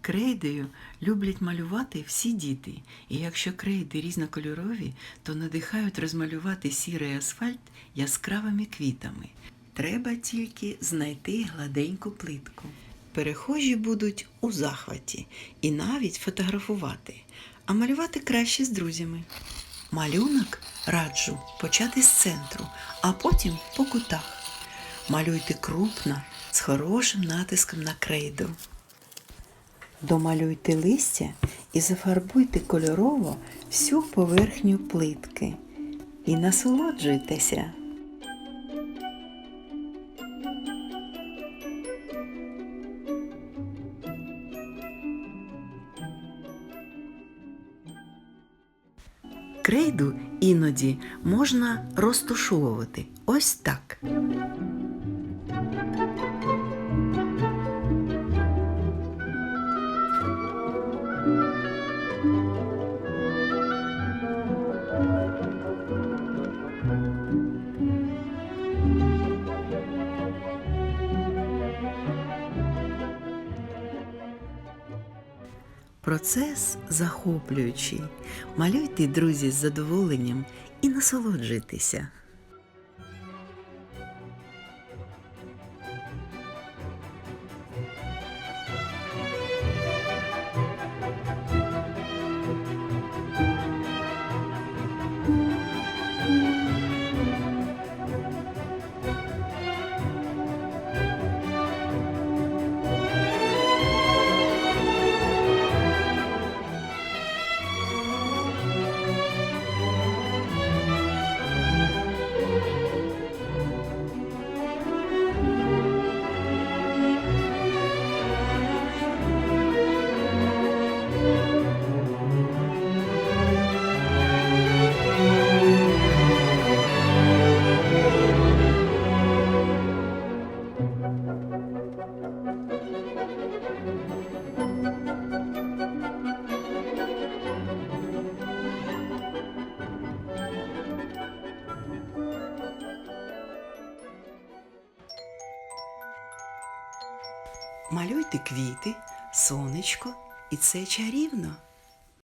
Крейдою люблять малювати всі діти, і якщо крейди різнокольорові, то надихають розмалювати сірий асфальт яскравими квітами. Треба тільки знайти гладеньку плитку. Перехожі будуть у захваті і навіть фотографувати, а малювати краще з друзями. Малюнок раджу почати з центру, а потім по кутах. Малюйте крупно, з хорошим натиском на крейду. Домалюйте листя і зафарбуйте кольорово всю поверхню плитки. І насолоджуйтеся. Крейду іноді можна розтушовувати ось так. Процес захоплюючий. Малюйте, друзі, з задоволенням і насолоджуйтеся. Малюйте квіти, сонечко, і це чарівно.